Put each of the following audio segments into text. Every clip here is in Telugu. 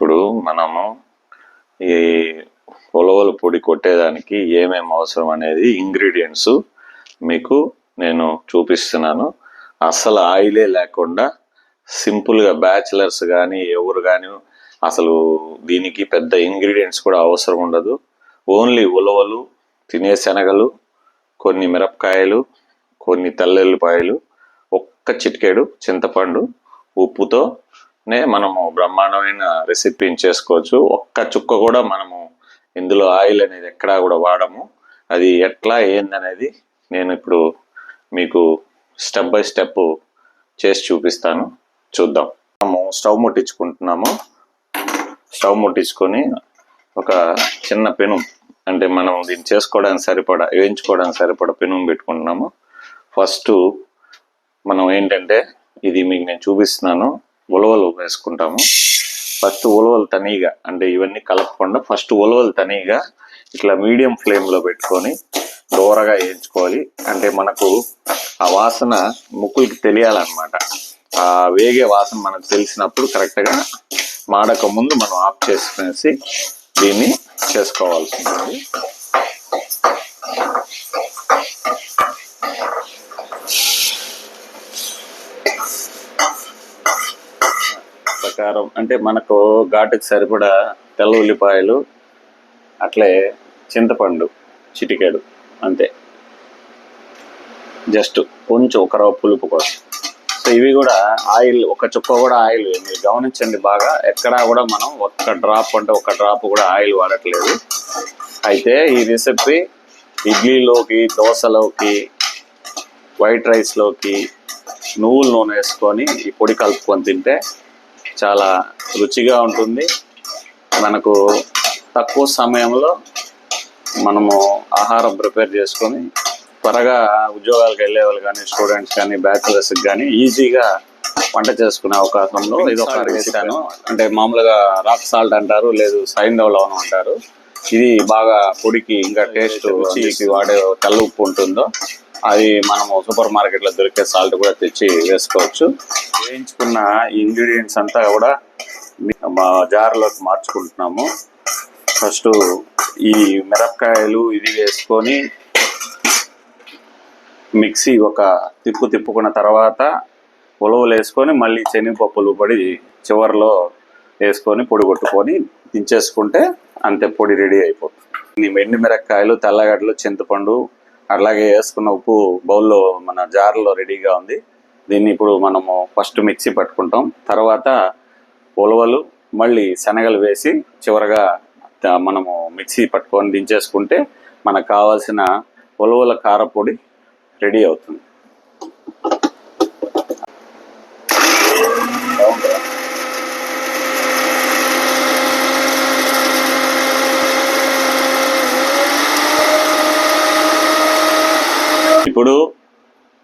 ఇప్పుడు మనము ఈ ఉలవల పొడి కొట్టేదానికి ఏమేమి అవసరం అనేది ఇంగ్రీడియంట్స్ మీకు నేను చూపిస్తున్నాను. అసలు ఆయిలే లేకుండా సింపుల్గా బ్యాచిలర్స్ కానీ ఎవరు కానీ అసలు దీనికి పెద్ద ఇంగ్రీడియంట్స్ కూడా అవసరం ఉండదు. ఓన్లీ ఉలవలు తినే శనగలు కొన్ని మిరపకాయలు కొన్ని తెల్లెల్లిపాయలు ఒక్క చిటికేడు చింతపండు ఉప్పుతో ఉప్పుతోనే మనము బ్రహ్మాండమైన రెసిపీని చేసుకోవచ్చు. ఒక్క చుక్క కూడా మనము ఇందులో ఆయిల్ అనేది ఎక్కడా కూడా వాడము. అది ఎట్లా ఏందనేది నేను ఇప్పుడు మీకు స్టెప్ బై స్టెప్ చేసి చూపిస్తాను. చూద్దాం. మనము స్టవ్ ముట్టించుకుంటున్నాము. స్టవ్ ముట్టించుకొని ఒక చిన్న పెను అంటే మనం దీన్ని చేసుకోవడానికి సరిపడా వేయించుకోవడానికి సరిపడా పెను పెట్టుకుంటున్నాము. ఫస్ట్ మనం ఏంటంటే ఇది మీకు నేను చూపిస్తున్నాను. ఉలవలు వేసుకుంటాము. ఫస్ట్ ఉలవలు తనీగా అంటే ఇవన్నీ కలపకుండా ఫస్ట్ ఉలవలు తనీగా ఇట్లా మీడియం ఫ్లేమ్లో పెట్టుకొని దూరగా వేయించుకోవాలి. అంటే మనకు ఆ వాసన ముక్కులకి తెలియాలన్నమాట. ఆ వేగే వాసన మనకు తెలిసినప్పుడు కరెక్ట్గా మాడక ముందు మనం ఆఫ్ చేసుకునేసి దీన్ని చేసుకోవాల్సి ఉంటుంది. కారం అంటే మనకు ఘాటుకి సరిపడా తెల్ల ఉల్లిపాయలు అట్లే చింతపండు చిటికెడు అంతే. జస్ట్ కొంచెం ఒక రవ్వ పులుపు కోసం. సో ఇవి కూడా ఆయిల్ ఒక చుక్క కూడా ఆయిల్. మీరు గమనించండి బాగా ఎక్కడా కూడా మనం ఒక్క డ్రాప్ అంటే ఒక డ్రాప్ కూడా ఆయిల్ వాడట్లేదు. అయితే ఈ రెసిపీ ఇడ్లీలోకి దోశలోకి వైట్ రైస్లోకి నువ్వుల నూనె వేసుకొని ఈ పొడి కలుపుకొని తింటే చాలా రుచిగా ఉంటుంది. మనకు తక్కువ సమయంలో మనము ఆహారం ప్రిపేర్ చేసుకొని త్వరగా ఉద్యోగాలకు వెళ్ళే వాళ్ళు కానీ స్టూడెంట్స్ కానీ బ్యాచులర్స్కి కానీ ఈజీగా వంట చేసుకునే అవకాశంలో ఇది ఒక వేసాను అంటే మామూలుగా రాక్ సాల్ట్ అంటారు లేదు సైంధవ లవణం అంటారు. ఇది బాగా పొడికి ఇంకా టేస్ట్ రుచికి వాడే తెల్ల ఉప్పు ఉంటుందో అది మనము సూపర్ మార్కెట్లో దొరికే సాల్ట్ కూడా తెచ్చి వేసుకోవచ్చు. వేయించుకున్న ఇంగ్రీడియంట్స్ అంతా కూడా మా జార్లోకి మార్చుకుంటున్నాము. ఫస్ట్ ఈ మిరపకాయలు ఇది వేసుకొని మిక్సీ ఒక తిప్పు తిప్పుకున్న తర్వాత ఉలవలు వేసుకొని మళ్ళీ శనగపప్పులు పడి చివరిలో వేసుకొని పొడి కొట్టుకొని దించేసుకుంటే అంతే పొడి రెడీ అయిపోతుంది. ఎండు మిరపకాయలు తెల్లగడ్డలు చింతపండు అలాగే వేసుకున్న ఉప్పు బౌల్లో మన జార్లో రెడీగా ఉంది. దీన్ని ఇప్పుడు మనము ఫస్ట్ మిక్సీ పట్టుకుంటాం. తర్వాత ఉలవలు మళ్ళీ శనగలు వేసి చివరగా మనము మిక్సీ పట్టుకొని దించేసుకుంటే మనకు కావాల్సిన ఉలవల కారపొడి రెడీ అవుతుంది. ఇప్పుడు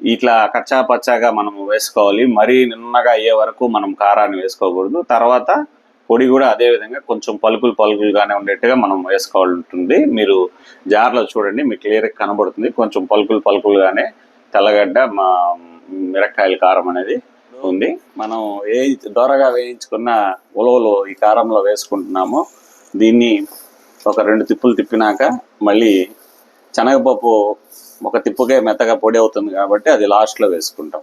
ఇట్లా కచ్చా పచ్చాగా మనం వేసుకోవాలి. మరీ నిన్నగా అయ్యే వరకు మనం కారాన్ని వేసుకోకూడదు. తర్వాత పొడి కూడా అదే విధంగా కొంచెం పలుకులు పలుకులుగానే ఉండేట్టుగా మనం వేసుకోవాలి ఉంటుంది మీరు జార్లో చూడండి మీకు క్లియర్గా కనబడుతుంది. కొంచెం పలుకులు పలుకులుగానే తెల్లగడ్డ మా మిరకాయల కారం అనేది ఉంది. మనం ఏ దోరగా వేయించుకున్న ఉలవలు ఈ కారంలో వేసుకుంటున్నాము. దీన్ని ఒక రెండు తిప్పులు తిప్పినాక మళ్ళీ శనగపప్పు ఒక తిప్పుకే మెత్తగా పొడి అవుతుంది కాబట్టి అది లాస్ట్లో వేసుకుంటాం.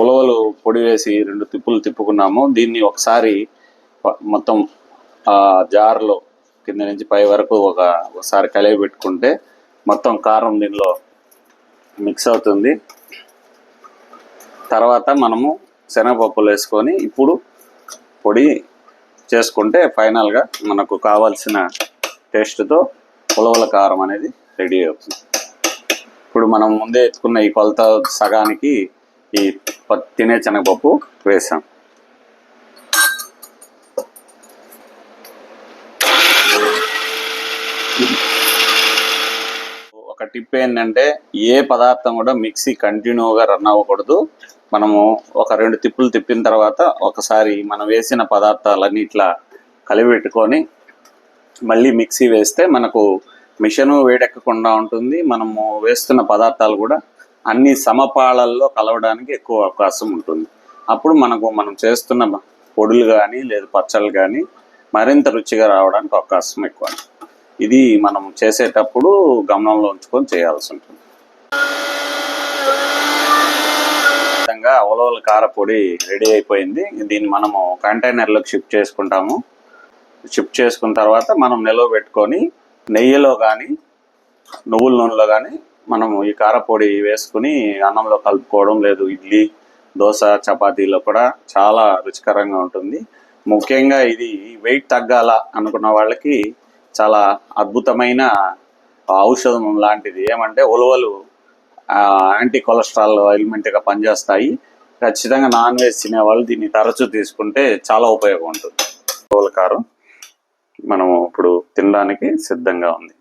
ఉలవలు పొడి వేసి రెండు తిప్పులు తిప్పుకున్నాము. దీన్ని ఒకసారి మొత్తం ఆ జార్లో కింద నుంచి పై వరకు ఒక ఒకసారి కలిగి పెట్టుకుంటే మొత్తం కారం దీనిలో మిక్స్ అవుతుంది. తర్వాత మనము శనగపప్పులు వేసుకొని ఇప్పుడు పొడి చేసుకుంటే ఫైనల్గా మనకు కావాల్సిన టేస్ట్తో ఉలవల కారం అనేది రెడీ అవుతుంది. ఇప్పుడు మనం ముందే ఎత్తుకున్న ఈ కొలత సగానికి ఈ తినే శనగపప్పు వేసాం. ఒక టిప్ ఏంటంటే ఏ పదార్థం కూడా మిక్సీ కంటిన్యూగా రన్ అవ్వకూడదు. మనము ఒక రెండు తిప్పులు తిప్పిన తర్వాత ఒకసారి మనం వేసిన పదార్థాలన్నీ ఇట్లా కలిపెట్టుకొని మళ్ళీ మిక్సీ వేస్తే మనకు మిషన్ వేడెక్కకుండా ఉంటుంది. మనము వేస్తున్న పదార్థాలు కూడా అన్ని సమపాళల్లో కలవడానికి ఎక్కువ అవకాశం ఉంటుంది. అప్పుడు మనకు మనం చేస్తున్న పొడులు కానీ లేదా పచ్చళ్ళు కానీ మరింత రుచిగా రావడానికి అవకాశం ఎక్కువ. ఇది మనం చేసేటప్పుడు గమనంలో ఉంచుకొని చేయాల్సి ఉంటుంది. విధంగా ఉలవల కారపొడి రెడీ అయిపోయింది. దీన్ని మనము కంటైనర్లోకి షిఫ్ట్ చేసుకుంటాము. షిఫ్ట్ చేసుకున్న తర్వాత మనం నిల్వ పెట్టుకొని నెయ్యిలో కానీ నువ్వుల నూనెలో కానీ మనము ఈ కారపొడి వేసుకుని అన్నంలో కలుపుకోవడం లేదు. ఇడ్లీ దోశ చపాతీలో కూడా చాలా రుచికరంగా ఉంటుంది. ముఖ్యంగా ఇది వెయిట్ తగ్గాల అనుకున్న వాళ్ళకి చాలా అద్భుతమైన ఔషధం లాంటిది. ఏమంటే ఉలవలు యాంటీ కొలెస్ట్రాల్ ఎలిమెంట్గా పనిచేస్తాయి. ఖచ్చితంగా నాన్ వెజ్ తినేవాళ్ళు దీన్ని తరచూ తీసుకుంటే చాలా ఉపయోగం ఉంటుంది. ఉలవల కారం మనము ఇప్పుడు తినడానికి సిద్ధంగా ఉంది.